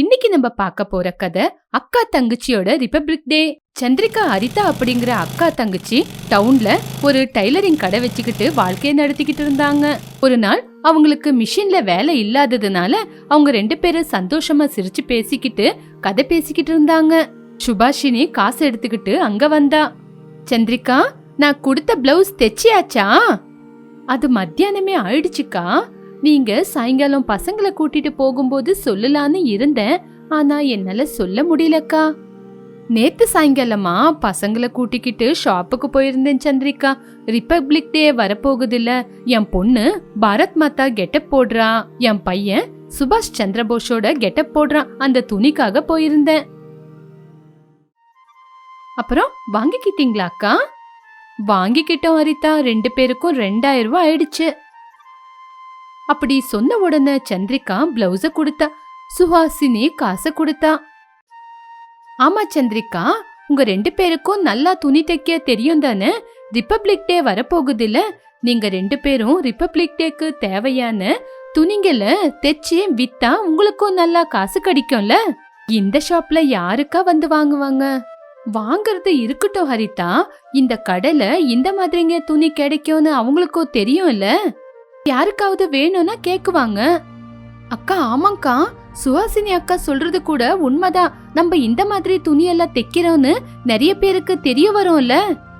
இன்னைக்கு நம்ம பார்க்க போற கதை அக்கா தங்கச்சியோட ரிபப்ளிக் டே. சந்திரிகா ஹரிதா அப்படிங்கிற அக்கா தங்கச்சி டவுன்ல ஒரு டைலரிங் கடை வச்சுக்கிட்டு வாழ்க்கையை நடத்திக்கிட்டு இருந்தாங்க. ஒரு நாள் அவங்களுக்கு மிஷின்ல வேலை இல்லாததுனால அவங்க ரெண்டு பேரும் சந்தோஷமா சிரிச்சு பேசிக்கிட்டு கதை பேசிக்கிட்டு இருந்தாங்க. சுபாஷினி காசு எடுத்துக்கிட்டு அங்க வந்தா. சந்திரிகா நான் கொடுத்த பிளவுஸ் தைச்சியாச்சா? அது மத்தியானமே ஆயிடுச்சுக்கா. நீங்க சாயங்காலம் பசங்களை கூட்டிட்டு போகும்போது சொல்லலான்னு இருந்தேன். ஆனா என்னால சொல்ல முடியலக்கா. நேத்து சாயங்காலமா பசங்களை கூட்டிக்கிட்டு ஷாப்புக்கு போயிருந்தேன் சந்திரிகா. ரிப்பப்ளிக் டே வரப்போகுதுல்ல. என் பொண்ணு பாரத் மாதா கெட்டப் போடுறா. என் பையன் சுபாஷ் சந்திரபோஸோட கெட்டப் போடுறான். அந்த துணிக்காக போயிருந்தேன். அப்புறம் வாங்கிக்கிட்டீங்களா அக்கா வாங்கிக்கிட்டோம் ஹரிதா ரெண்டு பேருக்கும் ரெண்டாயிரம் ரூபாய் ஆயிடுச்சு. அப்படி சொன்ன உடனே சந்திரிகா பிளவுஸ கொடுத்தா. சுஹாசினி காசை கொடுத்தா. ஆமா சந்திரிகா உங்க ரெண்டு பேருக்கும் நல்லா துணி தைக்க தெரியும் தானே? ரிப்பப்ளிக் டே வரப்போகுதுல்ல நீங்க ரெண்டு பேரும் ரிப்பப்ளிக் டேக்கு தேவையான துணிங்களை தைச்சு வித்தா உங்களுக்கும் நல்லா காசு கிடைக்கும்ல? இந்த ஷாப்ல யாருக்கா வந்து வாங்குவாங்க? வாங்குறது இருக்கட்டும் ஹரிதா இந்த கடையில இந்த மாதிரிங்க துணி கிடைக்கும்னு அவங்களுக்கும் தெரியும்ல? யாருக்காவது வேணும்னா கேக்குவாங்க. அக்கா ஆமாங்கா. சுஹாசினி அக்கா சொல்றது கூட உண்மைதான். நம்ம இந்த மாதிரி துணியெல்லாம் தைக்கிறோம்னு நிறைய பேருக்கு தெரிய வரும்ல.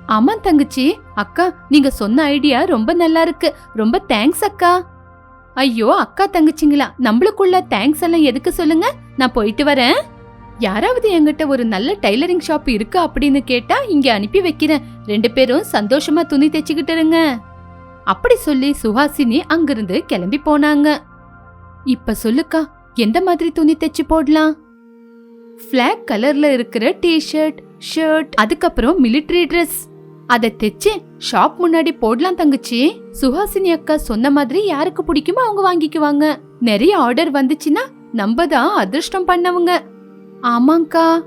ஆமா தங்கச்சி. அக்கா நீங்க சொன்ன ஐடியா ரொம்ப நல்லா இருக்கு. ரொம்ப தேங்க்ஸ் அக்கா. ஐயோ அக்கா தங்கச்சிங்களா. நம்மளுக்குள்ள தேங்க்ஸ் எல்லாம் எதுக்கு சொல்லுங்க? நான் போயிட்டு வரேன். யாராவது என்கிட்ட ஒரு நல்ல டைலரிங் ஷாப் இருக்கு அப்படின்னு கேட்டா இங்க அனுப்பி வைக்கிறேன். ரெண்டு பேரும் சந்தோஷமா துணி தைச்சுக்கிட்டு இருங்க. அப்படி சொல்லி சுஹாசினி அங்கிருந்து கிளம்பி போனாங்க. இப்ப சொல்லுக்கா எந்த மாதிரி துணி தைச்சு போடலாம்? ஃபிளாக் கலர்ல இருக்கிற டி-ஷர்ட் ஷர்ட் அதுக்கப்புறம் மிலிட்டரி ட்ரெஸ் அதை தைச்சு ஷாப் முன்னாடி போடலாம் தங்கச்சி. சுஹாசினி அக்கா சொன்ன மாதிரி யாருக்கு பிடிக்குமோ அவங்க வாங்கிக்குவாங்க. நிறைய ஆர்டர் வந்துச்சுன்னா நம்ம தான் அதிர்ஷ்டம் பண்ணவங்க. ஆமாங்கா.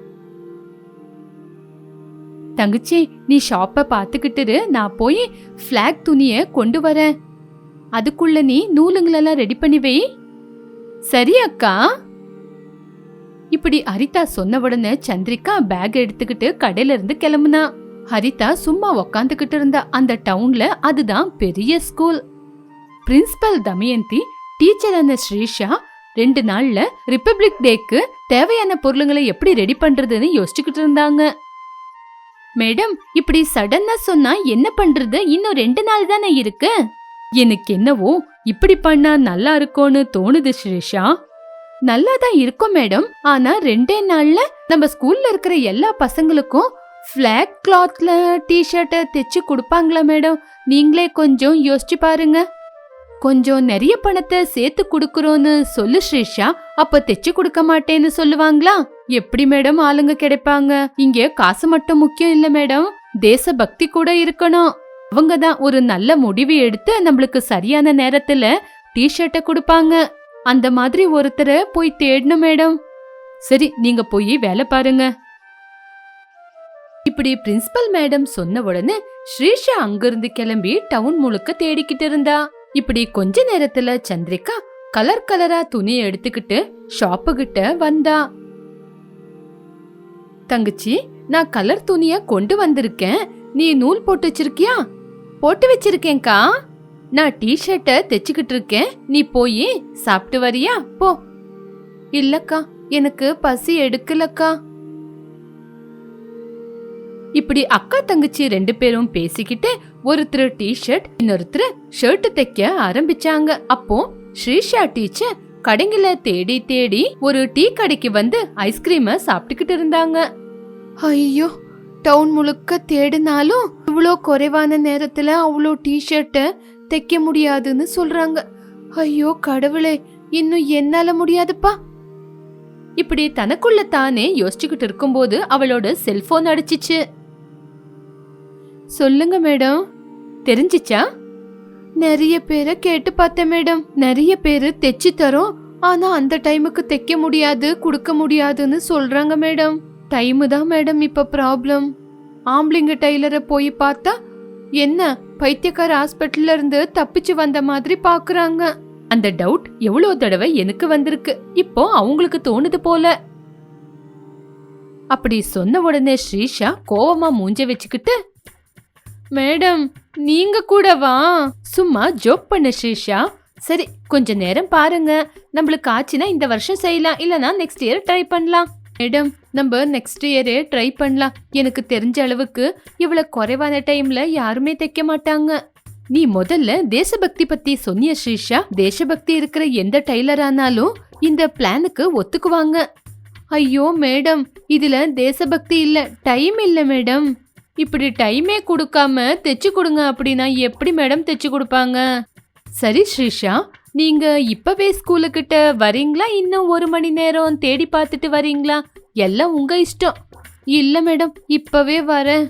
தங்கச்சி நீ ஷாப்பை பார்த்துக்கிட்டு நான் போய் ஃப்ளாக் துணியை கொண்டு வரேன். அதுக்குள்ள நீ நூலுங்களெல்லாம் ரெடி பண்ணி வை. சரி அக்கா. இப்படி ஹரிதா சொன்ன உடனே சந்திரிகா பேக் எடுத்துக்கிட்டு கடையில இருந்து கிளம்புனா. ஹரிதா சும்மா உக்காந்துக்கிட்டு இருந்தா. அந்த டவுன்ல அதுதான் பெரிய ஸ்கூல் பிரின்சிபல் தமயந்தி டீச்சரான ஸ்ரீஷா ரெண்டு நாள்ல ரிப்பப்ளிக் டேக்கு தேவையான பொருளுங்களை எப்படி ரெடி பண்றதுன்னு யோசிச்சுக்கிட்டு இருந்தாங்க. மேடம் இப்படி சடனா சொன்னா என்ன பண்றது? இன்னும் ரெண்டு நாள் தானே இருக்கு. எனக்கு என்னவோ இப்படி பண்ணா நல்லா இருக்கும்னு தோணுது ஸ்ரீஷா. நல்லா தான் இருக்கும் மேடம் ஆனா ரெண்டே நாள்ல நம்ம ஸ்கூல்ல இருக்கிற எல்லா பசங்களுக்கும் ஃபிளாக் கிளாத்ல டி-ஷர்ட்டை தைச்சு கொடுப்பாங்களா மேடம்? நீங்களே கொஞ்சம் யோசிச்சு பாருங்க. கொஞ்சம் நிறைய பணத்தை சேர்த்து கொடுக்கறோன்னு சொல்லு ஸ்ரீஷா. அப்ப தைச்சு கொடுக்க மாட்டேன்னு சொல்லுவாங்களா? எப்படி மேடம் ஆளுங்க கிடைப்பாங்க? இங்க காசு மட்டும் முக்கியம் இல்ல மேடம் தேசபக்தி கூட இருக்கணும். அவங்க தான் ஒரு நல்ல முடிவு எடுத்து நம்மளுக்கு சரியான நேரத்துல டி-ஷர்ட்டை கொடுப்பாங்க. அந்த மாதிரி ஒருத்தரை போய் தேடணும் மேடம் சரி நீங்க போய் வேலை பாருங்க. இப்படி பிரின்சிபல் மேடம் சொன்ன உடனே ஸ்ரீஷா அங்கிருந்து கிளம்பி டவுன் முழுக்க தேடிக்கிட்டு இருந்தா. இப்படி கொஞ்ச நேரத்துல சந்திரிகா கலர் கலரா துணி எடுத்துக்கிட்டு ஷாப்பு கிட்ட வந்தா. தங்கச்சி நான் கலர் துணிய கொண்டு வந்திருக்கேன். நீ நூல் போட்டு வச்சிருக்கியா? போட்டு வச்சிருக்கேன்க்கா. நான் டி-ஷர்ட்டை தைச்சுக்கிட்டு இருக்கேன். நீ போய் சாப்பிட்டு வரியா? போ. இல்லக்கா எனக்கு பசி எடுக்கலக்கா. இப்படி அக்கா தங்கச்சி ரெண்டு பேரும் பேசிக்கிட்டு ஒருத்தர் டி-ஷர்ட் இன்னொருத்தர் ஷர்ட் தைக்க ஆரம்பிச்சாங்க. அப்போ ஸ்ரீஷா டீச்சர் கடைங்கள தேடி தேடி ஒரு டீ கடைக்கு வந்து ஐஸ்கிரீம சாப்பிட்டுக்கிட்டு இருந்தாங்க. ஐயோ டவுன் முழுக்க தேடினாலும் இவ்வளோ குறைவான நேரத்துல அவ்வளோ டி-ஷர்ட்டை தைக்க முடியாதுன்னு சொல்றாங்க. ஐயோ கடவுளே இன்னும் என்னால முடியாதுப்பா. இப்படி தனக்குள்ள தானே யோசிச்சுக்கிட்டு இருக்கும்போது அவளோட செல்போன் அடிச்சிச்சு. சொல்லுங்க மேடம். தெரிஞ்சிச்சா? நிறைய பேரை கேட்டு பார்த்தேன் மேடம். நிறைய பேர் தைச்சு தரோம். ஆனா அந்த டைமுக்கு தைக்க முடியாது கொடுக்க முடியாதுன்னு சொல்றாங்க மேடம். டைமு தான் மேடம் இப்ப ப்ராப்ளம். ஆம்பளைங்க டெய்லரை போய் பார்த்தா என்ன பைத்தியக்கார ஹாஸ்பிட்டல்ல இருந்து தப்பிச்சு வந்த மாதிரி பாக்குறாங்க. அந்த டவுட் எவ்வளோ தடவை எனக்கு வந்திருக்கு. இப்போ அவங்களுக்கு தோணுது போல. அப்படி சொன்ன உடனே ஸ்ரீஷா கோவமா மூஞ்ச வச்சுக்கிட்டு மேடம் நீங்க கூடவா? சும்மா ஜோக் பண்ண ஸ்ரீஷா. சரி கொஞ்ச நேரம் பாருங்க. நம்மளுக்கு ஆச்சுன்னா இந்த வருஷம் செய்யலாம். இல்லனா நெக்ஸ்ட் இயர் ட்ரை பண்ணலாம். மேடம் நம்ம நெக்ஸ்ட் இயரே ட்ரை பண்ணலாம். எனக்கு தெரிஞ்ச அளவுக்கு இவ்வளவு குறைவான டைம்ல யாருமே தைக்க மாட்டாங்க. நீ முதல்ல தேசபக்தி பத்தி சொன்னிய ஸ்ரீஷா? தேசபக்தி இருக்கிற எந்த டைலர் ஆனாலும் இந்த பிளானுக்கு ஒத்துக்குவாங்க. ஐயோ மேடம் இதுல தேசபக்தி இல்ல டைம் இல்ல மேடம். இப்படி டைமே கொடுக்காம தைச்சு கொடுங்க அப்படின்னா எப்படி மேடம் தைச்சு கொடுப்பாங்க? சரி ஸ்ரீஷா நீங்க இப்பவே ஸ்கூலுக்கிட்ட வரீங்களா? இன்னும் ஒரு மணி நேரம் தேடி பார்த்துட்டு வரீங்களா? எல்லாம் உங்க இஷ்டம். இல்ல மேடம் இப்பவே வரேன்.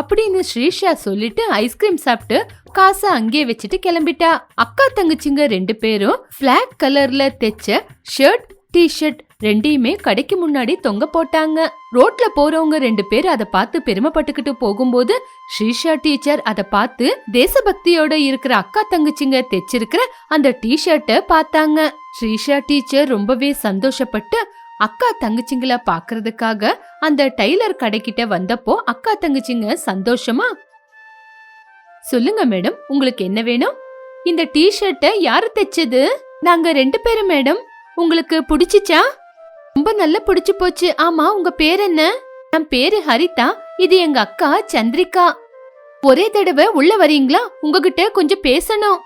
அப்படின்னு ஸ்ரீஷா சொல்லிட்டு ஐஸ்கிரீம் சாப்பிட்டு காசை அங்கேயே வச்சுட்டு கிளம்பிட்டா. அக்கா தங்கச்சிங்க ரெண்டு பேரும் பிளாக் கலர்ல தைச்ச ஷர்ட் டிஷர்ட் ரெண்டையுமே கடைக்கு முன்னாடி தொங்க போட்டாங்க. ரோட்ல போறவங்க ரெண்டு பேர் அதை பார்த்து பெருமைப்பட்டுக்கிட்டு போகும்போது ஸ்ரீஷா டீச்சர் அதை பார்த்து தேசபக்தியோட இருக்கிற அக்கா தங்கச்சிங்க தைச்சிருக்கிற அந்த டி ஷர்ட்டை பார்த்தாங்க. ஸ்ரீஷா டீச்சர் ரொம்பவே சந்தோஷப்பட்டு அக்கா தங்கச்சிங்கள பாக்குறதுக்காக அந்த டைலர் கடைக்கிட்ட வந்தப்போ அக்கா தங்கச்சிங்க சந்தோஷமா? சொல்லுங்க மேடம் உங்களுக்கு என்ன வேணும்? இந்த டி ஷர்ட்டை யாரு தைச்சது? நாங்க ரெண்டு பேரும் மேடம். உங்களுக்கு பிடிச்சிச்சா? ரொம்ப நல்லா பிடிச்சு போச்சு. ஆமா உங்க பேர் என்ன? என் பேரு ஹரிதா. இது எங்க அக்கா சந்திரிகா. ஒரே தடவை உள்ள வரீங்களா? உங்ககிட்ட கொஞ்சம் பேசணும்.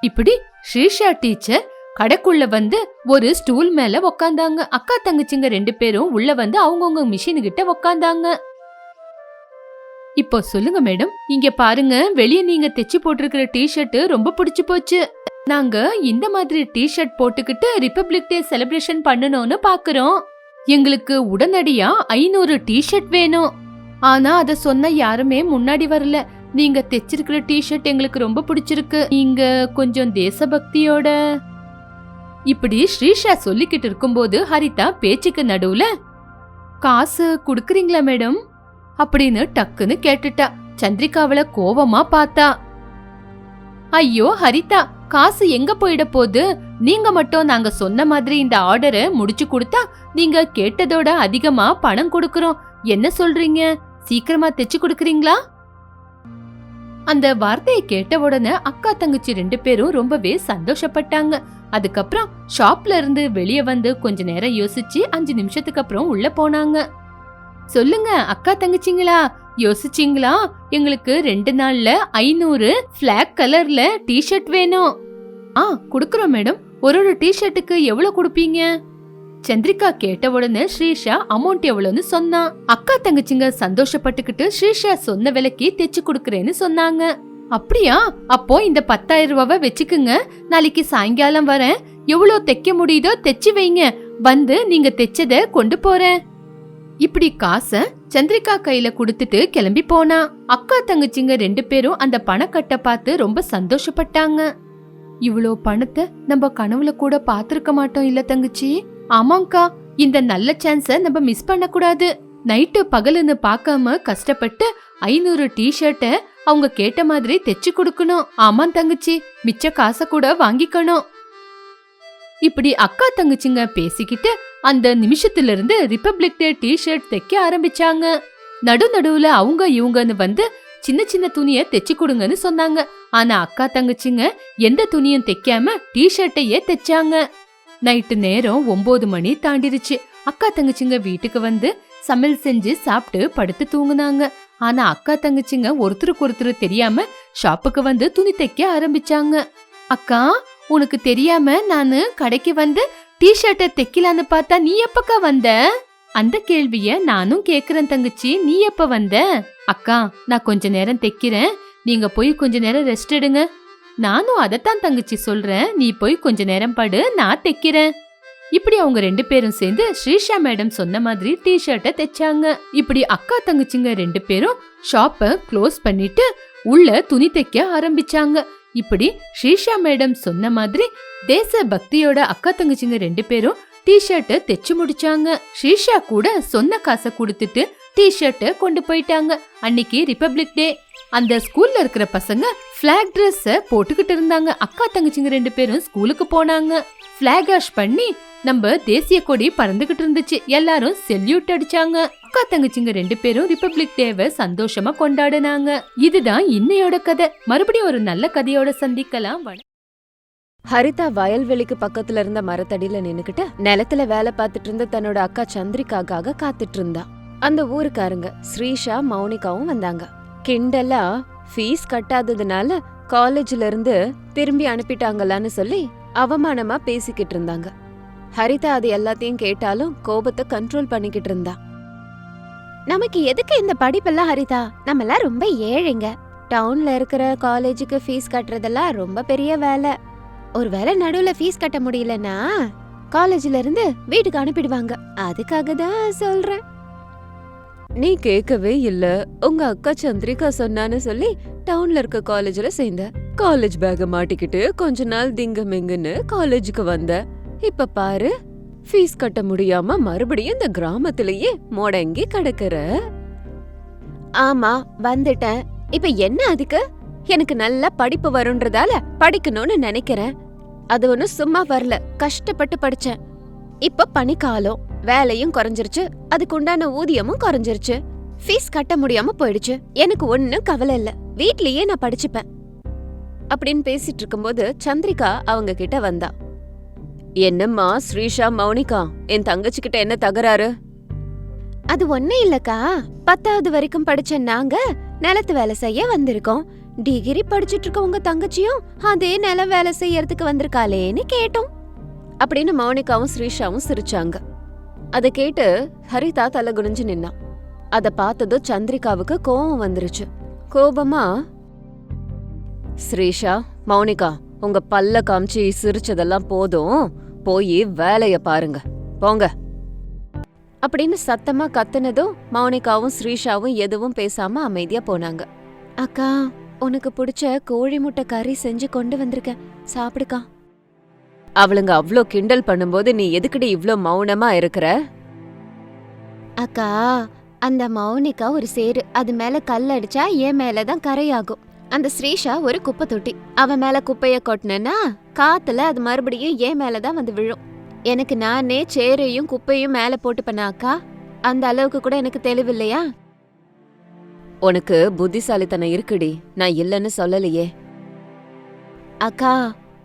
இப்படி ஸ்ரீஷா டீச்சர் கடைக்குள்ள வந்து ஒரு ஸ்டூல் மேல உக்காந்தாங்க. அக்கா தங்கச்சிங்க ரெண்டு பேரும் உள்ள வந்து அவங்கவுங்க மிஷின் கிட்ட உக்காந்தாங்க. இப்போ சொல்லுங்க மேடம். இங்க பாருங்க வெளியே நீங்க தைச்சு போட்டிருக்கிற டி-ஷர்ட் ரொம்ப பிடிச்சு போச்சு. நாங்க இந்த மாதிரி டி-ஷர்ட் போட்டுக்கிட்டு ரிப்பப்ளிக் டே செலிப்ரேஷன் பண்ணணும்னு பாக்குறோம். எங்களுக்கு உடனடியா ஐநூறு டி-ஷர்ட் வேணும். ஆனா அத சொன்ன யாருமே முன்னாடி வரல. நீங்க தைச்சிருக்கிற டி-ஷர்ட் எங்களுக்கு ரொம்ப பிடிச்சிருக்கு. நீங்க கொஞ்சம் தேசபக்தியோட. இப்படி ஸ்ரீஷா சொல்லிக்கிட்டு இருக்கும்போது ஹரிதா பேச்சுக்கு நடுவுல காசு குடுக்குறீங்களா மேடம்? அப்படின்னு டக்குன்னு கேட்டுட்டா. சந்திரிகாவள கோவமா பார்த்தா. ஐயோ ஹரிதா காசு எங்க போயிட போகுது? நீங்க மட்டும் நாங்க சொன்ன மாதிரி இந்த ஆர்டரை முடிச்சு கொடுத்தா நீங்க கேட்டதோட அதிகமா பணம் கொடுக்கறோம். என்ன சொல்றீங்க? சீக்கிரமா தைச்சு கொடுக்குறீங்களா? அந்த வார்த்தையை கேட்ட உடனே அக்கா தங்கச்சி ரெண்டு பேரும் ரொம்பவே சந்தோஷப்பட்டாங்க. அதுக்கப்புறம் ஷாப்ல இருந்து வெளியே வந்து கொஞ்ச நேரம் யோசிச்சு அஞ்சு நிமிஷத்துக்கு அப்புறம் உள்ள போனாங்க. சொல்லுங்க அக்கா தங்கச்சிங்களா? யோசிச்சிங்களா? எங்களுக்கு ரெண்டு நாள்ல ஐநூறு பிளாக் கலர்ல டிஷர்ட் வேணும். ஆ குடுக்கறோம் மேடம். ஒரு ஒரு டிஷர்ட்டுக்கு எவ்வளவு கொடுப்பீங்க? சந்திரிகா கேட்ட உடனே ஸ்ரீஷா அமௌண்ட் எவ்வளவுன்னு சொன்னான் அக்கா தங்கச்சிங்க சந்தோஷப்பட்டுக்கிட்டு ஸ்ரீஷா சொன்ன விலைக்கு தைச்சு கொடுக்கறேன்னு சொன்னாங்க. அப்படியா? அப்போ இந்த பத்தாயிரம் ரூபாவை வச்சுக்குங்க. நாளைக்கு சாயங்காலம் வரேன். எவ்வளவு தைக்க முடியுதோ தைச்சு வைங்க. வந்து நீங்க தைச்சத கொண்டு போறேன். இப்படி காச சந்திரிகா கையில குடுத்துட்டு கிளம்பி போனா. அக்கா தங்கச்சிங்க ரெண்டு பேரும் அந்த பணக்கட்டை பார்த்து ரொம்ப சந்தோஷப்பட்டாங்க. இவ்வளோ பணத்தை நம்ம கனவுல கூட பாத்திருக்க மாட்டோம் இல்ல தங்கச்சி. ஆமாங்கா இந்த நல்ல சான்ஸ நம்ம மிஸ் பண்ண கூடாது நைட்டு பகலுன்னு பார்க்காம கஷ்டப்பட்டு ஐநூறு டி-ஷர்ட்ட அவங்க கேட்ட மாதிரி தைச்சு கொடுக்கணும். ஆமா தங்கச்சி மிச்ச காசை கூட வாங்கிக்கணும். இப்படி அக்கா தங்கச்சிங்க பேசிக்கிட்டு அந்த நிமிஷத்துல இருந்து ரிப்பப்ளிக் டே டி-ஷர்ட் தைக்க ஆரம்பிச்சாங்க. நடு நடுவுல அவங்க இவங்கன்னு வந்து சின்ன சின்ன துணிய தைச்சு கொடுங்கன்னு சொன்னாங்க. ஆனா அக்கா தங்கச்சிங்க எந்த துணியும் தைக்காம டி-ஷர்ட்டையே தைச்சாங்க. நைட்டு நேரம் ஒன்பது மணி தாண்டிருச்சு. அக்கா தங்கச்சிங்க வீட்டுக்கு வந்து சமையல் செஞ்சு சாப்பிட்டு படுத்து தூங்குனாங்க. ஆனா அக்கா தங்கச்சிங்க ஒருத்தருக்கு ஒருத்தர் தெரியாம ஷாப்புக்கு வந்து துணி தைக்க ஆரம்பிச்சாங்க. அக்கா உனக்கு தெரியாம நானு கடைக்கு வந்து டிஷர்ட்டை தைக்கலான்னு பார்த்தா நீ எப்பக்கா வந்த? அந்த கேள்விய நானும் கேக்குறேன் தங்கச்சி. நீ எப்ப வந்த? அக்கா நான் கொஞ்ச நேரம் தைக்கிறேன். நீங்க போய் கொஞ்ச நேரம் ரெஸ்ட் எடுங்க. நானும் அதைத்தான் தங்கச்சி சொல்றேன். நீ போய் கொஞ்ச நேரம் படு. நான் தைக்கிறேன். இப்படி அவங்க ரெண்டு பேரும் சேர்ந்து ஸ்ரீஷா மேடம் சொன்ன மாதிரி டி ஷர்ட்டை தைச்சாங்க. இப்படி அக்கா தங்கச்சிங்க ரெண்டு பேரும் ஷாப்பை க்ளோஸ் பண்ணிட்டு உள்ள துணி தைக்க ஆரம்பிச்சாங்க. இப்படி ஷீஷா மேடம் சொன்ன மாதிரி தேச பக்தியோட அக்கா தங்கச்சிங்க ரெண்டு பேரும் டிஷர்ட்டை தைச்சு முடிச்சாங்க. ஷீஷா கூட சொன்ன காசை கொடுத்துட்டு டி கொண்டு போயிட்டாங்க. அன்னைக்கு ரிபப்ளிக் டே அந்த ஸ்கூல்ல இருக்கிற பசங்க ஃபிளாக் Dress போட்டுக்கிட்டு இருந்தாங்க. அக்கா தங்கச்சிங்க ரெண்டு பேரும் ஸ்கூலுக்கு போனாங்க. ஃபிளாக் ஆஷ் பண்ணி நம்ம தேசிய கொடி பறந்துகிட்டு இருந்துச்சு. எல்லாரும் செல்யூட் அடிச்சாங்க. அக்கா தங்கச்சிங்க ரெண்டு பேரும் ரிபப்ளிக் டேவை சந்தோஷமா கொண்டாடினாங்க. இதுதான் இன்னையோட கதை. மறுபடியும் ஒரு நல்ல கதையோட சந்திக்கலாம். ஹரிதா வயல்வெளிக்கு பக்கத்துல இருந்த மரத்தடியில நின்னுக்கிட்டு நிலத்துல வேலை பார்த்துட்டு இருந்த தன்னோட அக்கா சந்திரிகாக்காக காத்துட்டு இருந்தா. அந்த ஊருக்காரங்க ஸ்ரீஷா மௌனிகாவும் வந்தாங்க. கிண்டலா ஃபீஸ் கட்டாததுனால காலேஜ்ல இருந்து திரும்பி அனுப்பிட்டாங்களான்னு சொல்லி அவமானமா பேசிக்கிட்டு இருந்தாங்க. ஹரிதா அது எல்லாத்தையும் கேட்டாலும் கோபத்தை கண்ட்ரோல் பண்ணிக்கிட்டு இருந்தா. நமக்கு எதுக்கு இந்த படிப்பெல்லாம் ஹரிதா? நம்மலாம் ரொம்ப ஏழைங்க. டவுன்ல இருக்கிற காலேஜுக்கு ஃபீஸ் கட்டுறதெல்லாம் ரொம்ப பெரிய வேலை. ஒருவேளை நடுவுல ஃபீஸ் கட்ட முடியலன்னா காலேஜ்ல இருந்து வீட்டுக்கு அனுப்பிடுவாங்க. அதுக்காக தான் சொல்றேன். நீ கேட்கவே இல்ல. உங்க அக்கா சந்திரிகா சொன்னான்னு சொல்லி டவுன்ல இருக்க காலேஜ்ல சேர்ந்த. காலேஜ் பேக மாட்டிக்கிட்டு கொஞ்ச நாள் திங்கமெங்குன்னு காலேஜுக்கு வந்த. இப்ப பாரு ஃபீஸ் கட்ட முடியாம மறுபடியும் இந்த கிராமத்திலேயே முடங்கி கிடக்குற. ஆமா வந்துட்டேன். இப்ப என்ன அதுக்கு? எனக்கு நல்லா படிப்பு வரும்ன்றதால படிக்கணும்னு நினைக்கிறேன். அது ஒன்னும் சும்மா வரல. கஷ்டப்பட்டு படிச்சேன். இப்ப பனிக்காலம். வேலையும் குறைஞ்சிருச்சு. அதுக்கு உண்டான ஊதியமும் குறைஞ்சிருச்சு. ஃபீஸ் கட்ட முடியாம போயிடுச்சு. எனக்கு ஒன்னும் கவலை இல்ல. வீட்லயே நான் படிச்சுப்பேன். அப்படின்னு பேசிட்டு இருக்கும்போது சந்திரிகா அவங்க கிட்ட வந்தா. என்னம்மா ஸ்ரீஷா மௌனிகா என் தங்கச்சி கிட்ட என்ன தகராறு? அது ஒண்ணு இல்லக்கா. பத்தாவது வரைக்கும் படிச்ச நாங்க நிலத்து வேலை செய்ய வந்திருக்கோம். டிகிரி படிச்சிட்டு இருக்க உங்க தங்கச்சியும் அதே நில வேலை செய்யறதுக்கு வந்திருக்காளேன்னு கேட்டோம். அப்படின்னு மௌனிகாவும் ஸ்ரீஷாவும் சிரிச்சாங்க. அதை கேட்டு ஹரிதா தலை குனிஞ்சு நின்னா. அதை பார்த்ததும் சந்திரிகாவுக்கு கோபம் வந்துருச்சு. கோபமா ஸ்ரீஷா மௌனிகா உங்க பல்ல காமிச்சு சிரிச்சதெல்லாம் போதும். போய் வேலைய பாருங்க. போங்க. அப்படின்னு சத்தமா கத்துனதும் மௌனிகாவும் ஸ்ரீஷாவும் எதுவும் பேசாம அமைதியா போனாங்க. அக்கா உனக்கு பிடிச்ச கோழி முட்டை கறி செஞ்சு கொண்டு வந்திருக்கேன். சாப்பிடுக்கா. அவளுங்க அவ்ளோ கிண்டல் பண்ணும்போது நீ எதுக்குடி இவ்ளோ மௌனமா இருக்கிற? அக்கா அந்த மௌனிகா ஒரு சேரு அது மேல கல் அடிச்சா என் மேலதான் கரையாகும். அந்த ஸ்ரீஷா ஒரு குப்பை தொட்டி அவ மேல குப்பைய கொட்டினா காத்துல அது மறுபடியும் என் மேலதான் வந்து விழும். எனக்கு நானே சேரையும் குப்பையும் மேல போட்டுப்பேனா அக்கா? அந்த அளவுக்கு கூட எனக்கு தெளிவில்லையா? உனக்கு புத்திசாலித்தனம் இருக்குடி. நான் இல்லைன்னு சொல்லலையே. அக்கா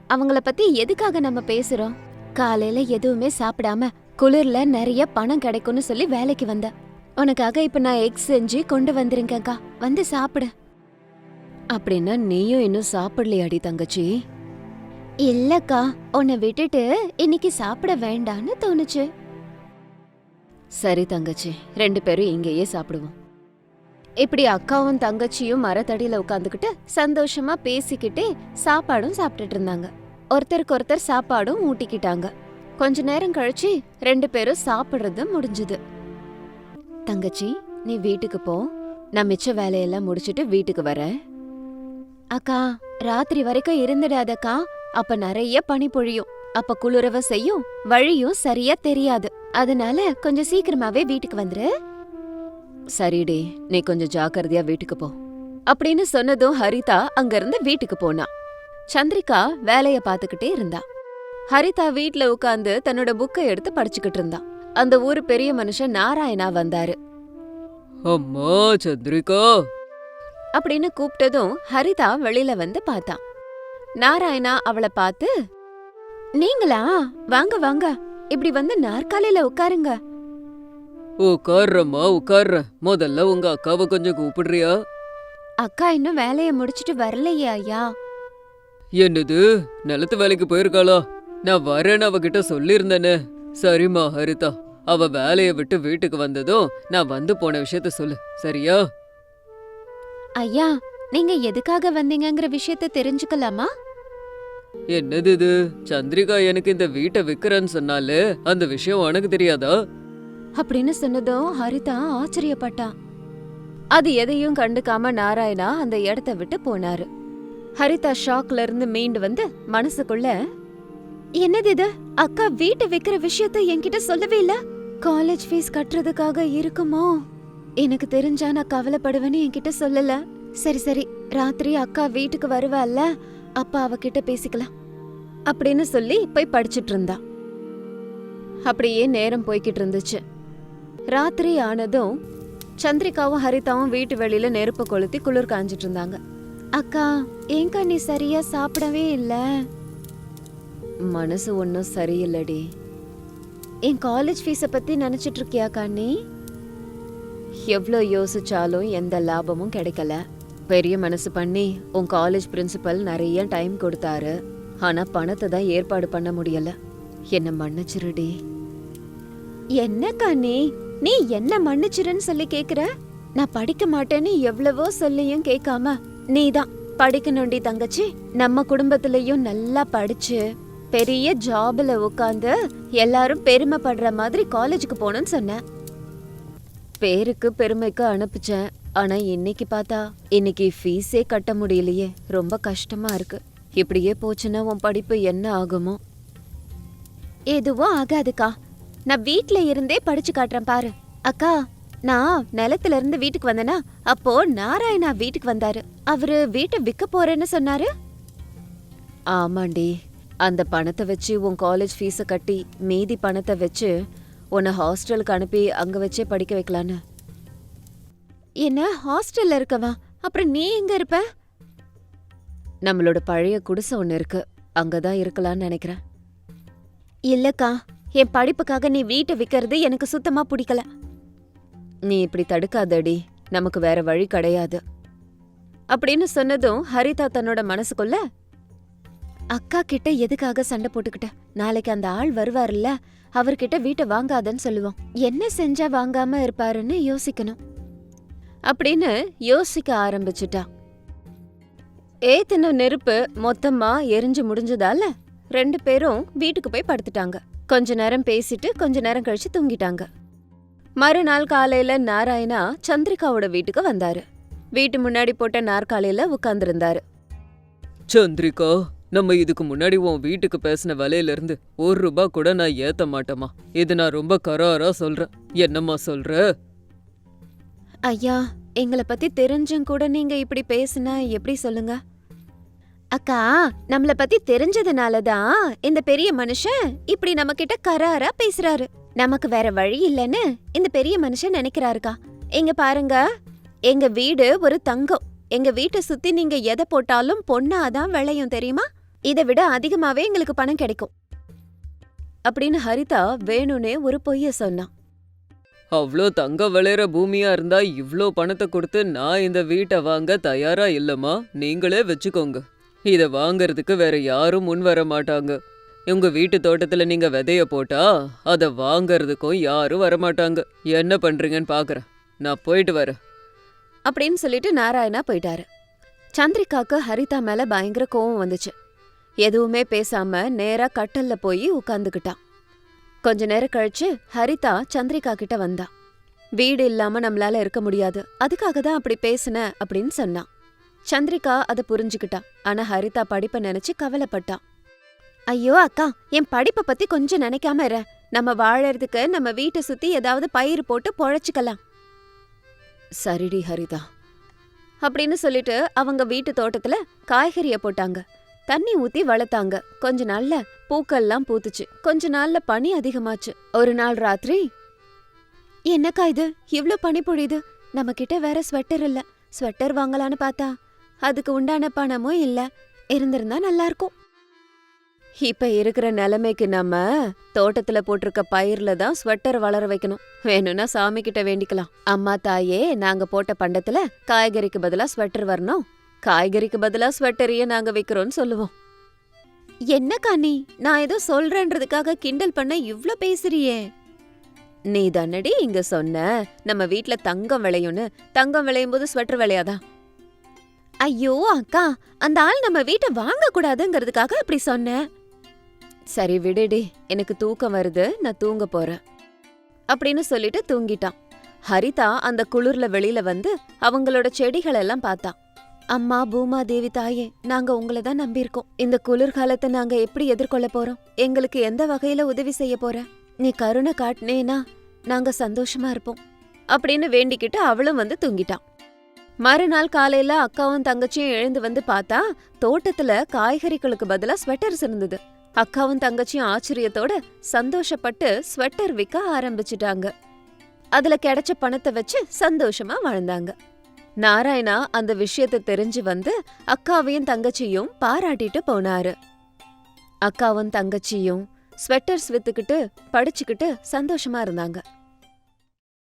அவங்கள பத்தி எதுக்காக நம்ம பேசுறோம்? காலையில எதுவுமே சாப்பிடாம குளிர்ல நிறைய பணம் கிடைக்கும்னு சொல்லி வேலைக்கு வந்த. உனக்காக இப்ப நான் எக் செஞ்சு கொண்டு வந்திருக்கேன்க்கா. வந்து சாப்பிடு. அப்படின்னா நீயும் இன்னும் சாப்பிடலையாடி தங்கச்சி. இல்லக்கா உன்னை விட்டுட்டு இன்னைக்கு சாப்பிட வேண்டான்னு தோணுச்சு. சரி தங்கச்சி ரெண்டு பேரும் இங்கேயே சாப்பிடுவோம். இப்படி அக்காவும் தங்கச்சியும் மரத்தடியில உட்காந்துக்கிட்டு சந்தோஷமா பேசிக்கிட்டே சாப்பாடும் சாப்பிட்டுட்டு இருந்தாங்க. ஒருத்தருக்கு ஒருத்தர் சாப்பாடும் ஊட்டிக்கிட்டாங்க. கொஞ்ச நேரம் கழிச்சு ரெண்டு பேரும் சாப்பிடுறது முடிஞ்சது. தங்கச்சி நீ வீட்டுக்கு போ. நான் மிச்ச வேலையெல்லாம் முடிச்சிட்டு வீட்டுக்கு வரேன். அக்கா ராத்திரி வரைக்கும் இருந்துடாதக்கா. அப்ப நிறைய பனி பொழியும். அப்ப குளிரவ செய்யும். வழியும் சரியா தெரியாது. அதனால கொஞ்சம் சீக்கிரமாவே வீட்டுக்கு வந்துரு. சரிடி நீ கொஞ்சம் ஜாக்கிரதையா வீட்டுக்கு போ. அப்படின்னு சொன்னதும் ஹரிதா அங்கிருந்து வீட்டுக்கு போனா. சந்திரிகா வேலைய பாத்துக்கிட்டே இருந்தா. ஹரிதா வீட்ல உட்கார்ந்து தன்னோட புக்கை எடுத்து படிச்சுக்கிட்டு இருந்தா. அந்த ஊரு பெரிய மனுஷன் நாராயணா வந்தாரு. அம்மா சந்திரிகா. அப்படின்னு கூப்பிட்டதும் ஹரிதா வெளியில வந்து பார்த்தான் நாராயணா அவளை பார்த்து நீங்களா? வாங்க வாங்க. இப்படி வந்து நாற்காலியில உட்காருங்க. உட்கார்றம்மா உட்கார்றேன். முதல்ல உங்க அக்காவை கொஞ்சம் கூப்பிடுறியா? அக்கா இன்னும் வேலைய முடிச்சிட்டு வரலையே ஐயா. என்னது? நிலத்து வேலைக்கு போயிருக்காளா? நான் வரேன்னு அவகிட்ட சொல்லியிருந்தேனே. சரிம்மா ஹரிதா. அவ வேலைய விட்டு வீட்டுக்கு வந்ததும் நான் வந்து போன விஷயத்த சொல்லு. சரியா? ஐயா நீங்க எதுக்காக வந்தீங்கங்கிற விஷயத்த தெரிஞ்சுக்கலாமா? என்னது இது? சந்திரிகா எனக்கு இந்த வீட்டை விக்கிறேன்னு சொன்னாலே அந்த விஷயம் உனக்கு தெரியாதா? அப்படின்னு சொன்னதும் ஹரிதா ஆச்சரியப்பட்டா அது எதையும் கண்டுக்காம நாராயணா அந்த இடத்த விட்டு போனாரு. ஹரிதா ஷாக்ல இருந்து மீண்டு வந்து மனசுக்குள்ள என்னது இது? அக்கா வீட்டை விக்கிற விஷயத்த என்கிட்ட சொல்லவே இல்ல? காலேஜ் ஃபீஸ் கட்டுறதுக்காக இருக்குமோ? எனக்கு தெரிஞ்சா நான் கவலைப்படுவேன்னு என்கிட்ட சொல்லல. சரி சரி. ராத்திரி அக்கா வீட்டுக்கு வருவாள்ல அப்ப அவகிட்ட பேசிக்கலாம். அப்படின்னு சொல்லி போய் படிச்சிட்டு இருந்தா. அப்படியே நேரம் போய்கிட்டு இருந்துச்சு. ராத்திரி ஆனதும் சந்திரிகாவும் ஹரிதாவும் வீட்டு வெளியில நெருப்பு கொளுத்தி குளிர் காஞ்சிட்டு இருந்தாங்க. அக்கா ஏங்கா நீ சரியா சாப்பிடவே இல்ல? மனசு ஒன்றும் சரியில்லடி. என் காலேஜ் ஃபீஸை பத்தி நினைச்சிட்டு இருக்கியாக்கா நீ? எவ்வளோ யோசிச்சாலும் எந்த லாபமும் கிடைக்கல. பெரிய மனசு பண்ணி உன் காலேஜ் பிரின்சிபல் நிறைய டைம் கொடுத்தாரு. ஆனா பணத்தை தான் ஏற்பாடு பண்ண முடியல. என்ன மன்னிச்சிருடி. என்னக்கா நீ? நீ என்ன மன்னிச்சிருன்னு சொல்லி கேக்குற? நான் படிக்க மாட்டேன்னு எவ்வளவோ சொல்லியும் கேட்காம நீதான் படிக்கணும்டி தங்கச்சி. நம்ம குடும்பத்திலயும் நல்லா படிச்சு பெரிய ஜாப்ல உட்காந்து எல்லாரும் பெருமைப்படுற மாதிரி காலேஜுக்கு போகணும்னு சொன்னேன். பேருக்கு பெருமைக்கு அனுப்பிச்சேன். ஆனா இன்னைக்கு பார்த்தா இன்னைக்கு ஃபீஸே கட்ட முடியலையே. ரொம்ப கஷ்டமா இருக்கு. இப்படியே போச்சுன்னா உன் படிப்பு என்ன ஆகுமோ? எதுவும் ஆகாதுக்கா. நான் வீட்ல இருந்தே படிச்சு காட்டுறேன் பாரு. அக்கா நான் நிலத்துல இருந்து வீட்டுக்கு வந்தேனா அப்போ நாராயணா வீட்டுக்கு வந்தாரு. அவரு வீட்டை விற்க போறேன்னு சொன்னாரு. ஆமாண்டி. அந்த பணத்தை வச்சு உன் காலேஜ் ஃபீஸை கட்டி மீதி பணத்தை வச்சு உன்னை ஹாஸ்டலுக்கு அனுப்பி அங்க வச்சே படிக்க வைக்கலான்னு. என்ன ஹாஸ்டல்ல இருக்கவா? அப்புறம் நீ எங்க இருப்ப? நம்மளோட பழைய குடிசை ஒன்று இருக்கு. அங்கதான் இருக்கலாம்னு நினைக்கிறேன். இல்லக்கா என் படிப்புக்காக நீ வீட்டை விற்கிறது எனக்கு சுத்தமா பிடிக்கல. நீ இப்படி தடுக்காதடி. நமக்கு வேற வழி கிடையாது. அப்படின்னு சொன்னதும் ஹரிதா தன்னோட மனசுக்குள்ள அக்கா கிட்ட எதுக்காக சண்டை போட்டுக்கிட்ட? நாளைக்கு அந்த ஆள் வருவாருல்ல அவர்கிட்ட வீட்டை வாங்காதன்னு சொல்லுவோம். என்ன செஞ்சா வாங்காம இருப்பாருன்னு யோசிக்கணும். அப்படின்னு யோசிக்க ஆரம்பிச்சுட்டா. ஏத்தின நெருப்பு மொத்தமா எரிஞ்சு முடிஞ்சதால ரெண்டு பேரும் வீட்டுக்கு போய் படுத்துட்டாங்க. கொஞ்ச நேரம் பேசிட்டு கொஞ்ச நேரம் கழிச்சு தூங்கிட்டாங்க. மறுநாள் காலையில நாராயணா சந்திரிகாவோட வீட்டுக்கு வந்தாரு. வீட்டு முன்னாடி போட்ட நாற்காலியில உட்கார்ந்திருந்தாரு. சந்திரிகா நம்ம இதுக்கு முன்னாடி உன் வீட்டுக்கு பேசின விலையில இருந்து ஒரு ரூபா கூட நான் ஏத்த மாட்டேமா இது நான் ரொம்ப கராரா சொல்றேன். என்னம்மா சொல்ற? ஐயா எங்களை பத்தி தெரிஞ்சும் கூட நீங்க இப்படி பேசுனா எப்படி சொல்லுங்க? அக்கா நம்மள பத்தி தெரிஞ்சதுனால தான் இந்த பெரிய மனுஷன் இப்படி நம்ம கிட்ட கராரா பேசுறாரு. நமக்கு வேற வழி இல்லைன்னு இந்த பெரிய மனுஷன் நினைக்கிறாருக்கா. எங்க பாருங்க எங்க வீடு ஒரு தங்கம். எங்க வீட்டை சுத்தி நீங்க எதை போட்டாலும் பொண்ணாதான் விளையும் தெரியுமா? இதை விட அதிகமாவே எங்களுக்கு பணம் கிடைக்கும். அப்படின்னு ஹரிதா வேணும்னே ஒரு பொய்ய சொன்னான் அவ்வளோ தங்க விளையிற பூமியா இருந்தா இவ்ளோ பணத்தை கொடுத்து நான் இந்த வீட்டை வாங்க தயாரா இல்லம்மா? நீங்களே வச்சுக்கோங்க. இத வாங்கறதுக்கு வேற யாரும் முன் வர மாட்டாங்க. உங்க வீட்டு தோட்டத்துல நீங்க விதைய போட்டா அதை வாங்கறதுக்கும் யாரும் வர மாட்டாங்க என்ன பண்றீங்கன்னு பாக்குறேன். நான் போயிட்டு வரேன். அப்படின்னு சொல்லிட்டு நாராயணா போயிட்டாரு. சந்திரிகாக்கு ஹரிதா மேல பயங்கர கோவம் வந்துச்சு. எதுவுமே பேசாம நேரா கட்டல்ல போய் உட்காந்துக்கிட்டான் கொஞ்ச நேரம் கழிச்சு ஹரிதா சந்திரிகா கிட்ட வந்தா. வீடு இல்லாம நம்மளால இருக்க முடியாது. அதுக்காக தான் அப்படி பேசுன அப்படின்னு சொன்னான். சந்திரிகா அதை புரிஞ்சுக்கிட்டா. ஆனா ஹரிதா படிப்பை நினைச்சு கவலைப்பட்டா. ஐயோ அக்கா என் படிப்பை பத்தி கொஞ்சம் நினைக்காம இரு. நம்ம வாழறதுக்கு நம்ம வீட்டை சுத்தி ஏதாவது பயிர் போட்டு பொழைச்சிக்கலாம். சரிடி ஹரிதா. அப்படின்னு சொல்லிட்டு அவங்க வீட்டு தோட்டத்துல காய்கறிய போட்டாங்க. தண்ணி ஊத்தி வளர்த்தாங்க. கொஞ்ச நாள்ல பூக்கள்லாம் பூத்துச்சு. கொஞ்ச நாள்ல பனி அதிகமாச்சு. ஒரு நாள் ராத்திரி என்னக்கா இது? இவ்ளோ பனி பொழியுது நம்ம கிட்ட வேற ஸ்வெட்டர் இல்ல. ஸ்வெட்டர் வாங்கலான்னு பார்த்தா. அதுக்கு உண்டான பணமும் இல்ல. இருந்திருந்தா நல்லா இருக்கும் இப்ப இருக்கிற நிலைமைக்கு நம்ம தோட்டத்துல போட்டிருக்க பயிர்ல தான் ஸ்வெட்டர் வளர வைக்கணும். வேணும்னா சாமி கிட்ட வேண்டிக்கலாம். அம்மா தாயே நாங்க போட்ட பண்டத்துல காய்கறிக்கு பதிலா ஸ்வெட்டர் வரணும். காய்கறிக்கு பதிலா ஸ்வெட்டரையே நாங்க வைக்கிறோம்னு சொல்லுவோம். என்னக்கா நீ நான் ஏதோ சொல்றேன்றதுக்காக கிண்டல் பண்ண இவ்ளோ பேசுறியே. நீ தானடி இங்க சொன்ன நம்ம வீட்ல தங்கம் விளையும்னு. தங்கம் விளையும் போது ஸ்வெட்டர் விளையாதான் ஐயோ அக்கா அந்த ஆள் நம்ம வீட்டை வாங்க கூடாதுங்கிறதுக்காக அப்படி சொன்னேன். சரி விடுடி. எனக்கு தூக்கம் வருது. நான் தூங்க போறேன். அப்படின்னு சொல்லிட்டு தூங்கிட்டான். ஹரிதா அந்த குளிர்ல வெளியில வந்து அவங்களோட செடிகள் எல்லாம் பார்த்தா. அம்மா பூமா தேவி தாயே நாங்க உங்களை தான் நம்பியிருக்கோம். இந்த குளிர்காலத்தை நாங்க எப்படி எதிர்கொள்ள போறோம்? எங்களுக்கு எந்த வகையில உதவி செய்ய போற? நீ கருணை காட்டினேனா நாங்க சந்தோஷமா இருப்போம். அப்படின்னு வேண்டிக்கிட்டு அவளும் வந்து தூங்கிட்டான். மறுநாள் காலையில அக்காவும் தங்கச்சியும் எழுந்து வந்து பார்த்தா தோட்டத்துல காய்கறிகளுக்கு பதிலா ஸ்வெட்டர்ஸ் இருந்தது. அக்காவும் தங்கச்சியும் ஆச்சரியத்தோட சந்தோஷப்பட்டு ஸ்வெட்டர் விற்க ஆரம்பிச்சிட்டாங்க. அதுல கிடைச்ச பணத்தை வச்சு சந்தோஷமா வாழ்ந்தாங்க. நாராயணா அந்த விஷயத்தை தெரிஞ்சு வந்து அக்காவையும் தங்கச்சியும் பாராட்டிட்டு போனாரு. அக்காவும் தங்கச்சியும் ஸ்வெட்டர்ஸ் வித்துக்கிட்டு படிச்சுக்கிட்டு சந்தோஷமா இருந்தாங்க.